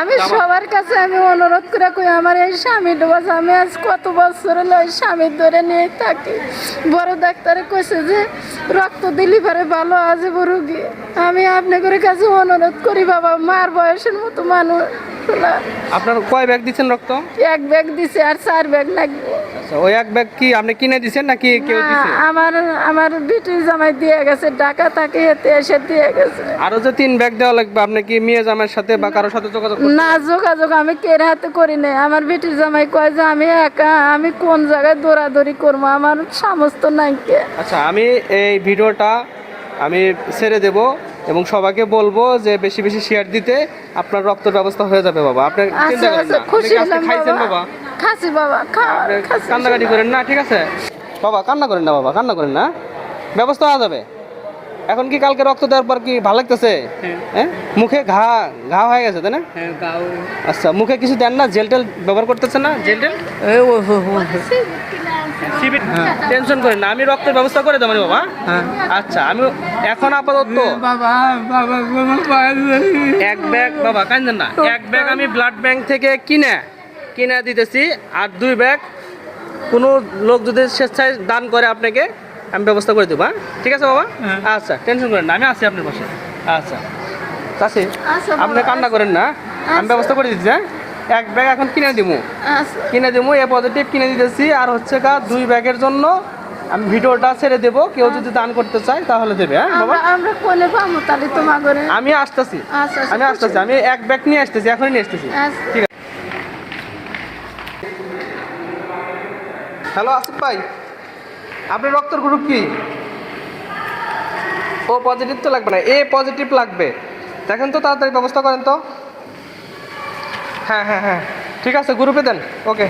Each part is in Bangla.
আমি সবার কাছে আমি অনুরোধ করে কই আমার এই স্বামী ডোবাস আমি আজ কত বছর হলো ওই স্বামীর ধরে নিয়ে থাকি। বড় ডাক্তারে কইছে যে রক্ত দিলি পারে ভালো আছে রুগী। আমি আপনাদের কাছে অনুরোধ করি বাবা মার বয়সের মতো মানুষ। না। আপনার কয় ব্যাগ দিচ্ছেন রক্ত? এক ব্যাগ দিছে আর চার ব্যাগ লাগবে। আচ্ছা ওই এক ব্যাগ কি আপনি কিনে দিছেন নাকি কেউ না, দিছে? আমার আমার বিটির জামাই দিয়ে গেছে টাকা তাকে এতে এসে দিয়ে গেছে। আরও যে তিন ব্যাগ দেওয়া লাগবে আপনি কি মেয়ে জামাইয়ের সাথে বা কারোর সাথে যোগাযোগ না যোগাযোগ আমি কের হাতে করি নাই। আমার বেটির জামাই কয় যে আমি একা আমি কোন জায়গায় দৌড়াদৌড়ি করব? আমার সমস্ত নাইকে আচ্ছা আমি এই ভিডিওটা আমি ছেড়ে দেব এবং সবাইকে বলব যে বেশি বেশি শেয়ার দিতে আপনার রক্তের ব্যবস্থা হয়ে যাবে বাবা। আপনি চিন্তা আচ্ছা করেন আচ্ছা না। খুশি হলাম খাইছেন বাবা? খাসি বাবা কান্নাকাটি করেন না ঠিক আছে? বাবা কান্না করেন না বাবা কান্না করেন না। ব্যবস্থা হয়ে যাবে। এখন কি কালকে রক্ত দেওয়ার পর কি ভালো লাগতেছে? হ্যাঁ। মুখে ঘা ঘা হয়ে গেছে তাই না? আচ্ছা মুখে কিছু দেন না? জেল টেল ব্যবহার করতেছেন না? জেল টেল? টেনশন করেন না আমি রক্তের ব্যবস্থা করে দেবো বাবা। আচ্ছা আমি এখন আপাতত বাবা বাবা বাবা এক ব্যাগ বাবা কান্দেন না। এক ব্যাগ আমি ব্লাড ব্যাংক থেকে কিনে কিনে দিতেছি আর দুই ব্যাগ কোনো লোক যদি স্বেচ্ছায় দান করে আপনাকে আমি ব্যবস্থা করে দেবো হ্যাঁ? ঠিক আছে বাবা? আচ্ছা টেনশন করেন না আমি আছি আপনার পাশে। আচ্ছা। চাষি আচ্ছা আপনি কান্না করেন না আমি ব্যবস্থা করে দিচ্ছি হ্যাঁ? এক ব্যাগ এখন কিনে দিব আচ্ছা। কিনে দেবো এ পজিটিভ কিনে দিতেছি। আর হচ্ছে কা দুই ব্যাগের জন্য আমি ভিডিওটা ছেড়ে দেবো। কেউ যদি দান করতে চায় তাহলে দেবে হ্যাঁ বাবা? আমরা আমরা কোনে পাবো তাহলে তোমার ঘরে আমি আসতেছি। আচ্ছা, আচ্ছা, আমি আসতেছি। আমি এক ব্যাগ নিয়ে আসতেছি এখনই নিয়ে আসতেছি। আচ্ছা। ঠিক আছে। হ্যালো আসিফ ভাই। আপনার রক্তের গ্রুপ কি? ও পজিটিভ তো লাগবে না। এ পজিটিভ লাগবে। দেখেন তো তাড়াতাড়ি ব্যবস্থা করেন তো। হ্যাঁ হ্যাঁ হ্যাঁ। ঠিক আছে গ্রুপে দেন। ওকে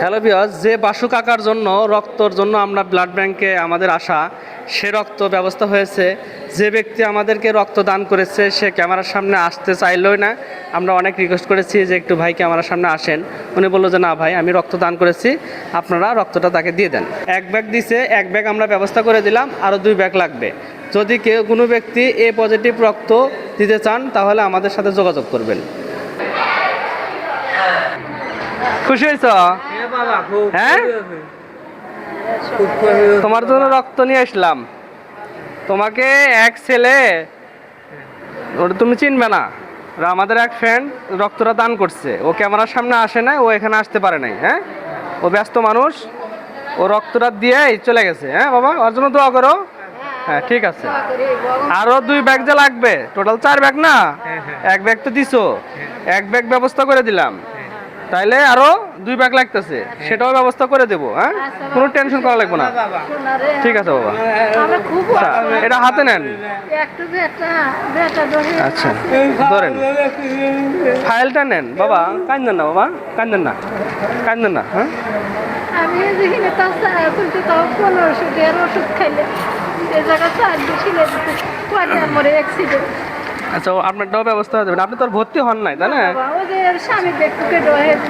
হ্যালো বিয়াস যে বাসু কাকার জন্য, রক্তর জন্য আমরা ব্লাড ব্যাংকে আমাদের আসা সে রক্ত ব্যবস্থা হয়েছে। যে ব্যক্তি আমাদেরকে রক্ত দান করেছে, সে ক্যামেরার সামনে আসতে চাইলই না। আমরা অনেক রিকোয়েস্ট করেছি যে একটু ভাই ক্যামেরার সামনে আসেন। উনি বলল যে, না ভাই, আমি রক্ত দান করেছি। আপনারা রক্তটা তাকে দিয়ে দেন। এক ব্যাগ দিছে, এক ব্যাগ আমরা ব্যবস্থা করে দিলাম আরও দুই ব্যাগ লাগবে। যদি কেউ, কোনো ব্যক্তি এ পজিটিভ রক্ত দিতে চান, তাহলে আমাদের সাথে যোগাযোগ করবেন। খুশি হয়েছ? হ্যাঁ? তোমার জন্য রক্ত নিয়ে আসলাম। তোমাকে এক ছেলে ওটা তুমি চিনবে না। আমাদের এক ফ্রেন্ড রক্তটা দান করছে। ও ক্যামেরার সামনে আসে নাই ও এখানে আসতে পারে নাই হ্যাঁ? ও ব্যস্ত মানুষ। ও রক্তটা দিয়েই চলে গেছে হ্যাঁ বাবা? ওর জন্য দোয়া করো। হ্যাঁ ঠিক আছে। আরও দুই ব্যাগ যে লাগবে। টোটাল চার ব্যাগ না? এক ব্যাগ তো দিছো। এক ব্যাগ ব্যবস্থা করে দিলাম। তাইলে আরও দুই ব্যাগ লাগতেছে। সেটাও ব্যবস্থা করে দেবো হ্যাঁ? কোনো টেনশন করা লাগবে না। ঠিক আছে বাবা। আচ্ছা এটা হাতে নেন। আচ্ছা ধরেন। ফাইলটা নেন বাবা। কান্দেন না বাবা। কান্দেন না। কান্দেন না হ্যাঁ? আমি যেখানে তার চায় তাও পনেরোশো দেড় ওষুধ খাইলে। এ জায়গায় চার বেশি লেগে কয়টার মরে অ্যাক্সিডেন্ট আচ্ছা ও আপনারটাও ব্যবস্থা হয়ে যাবে। আপনি তো আর ভর্তি হন নাই তাই না?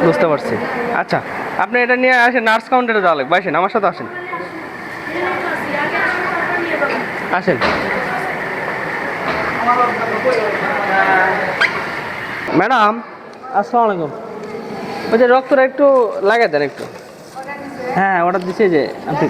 বুঝতে পারছি। আচ্ছা আপনি এটা নিয়ে আসেন নার্স কাউন্টারে যাওয়া লাগবে। আসেন আমার সাথে আসেন। আসেন। ম্যাডাম আসসালামু আলাইকুম। ওই যে রক্তটা একটু লাগে দেন একটু। হ্যাঁ অর্ডার দিচ্ছে যে আপনি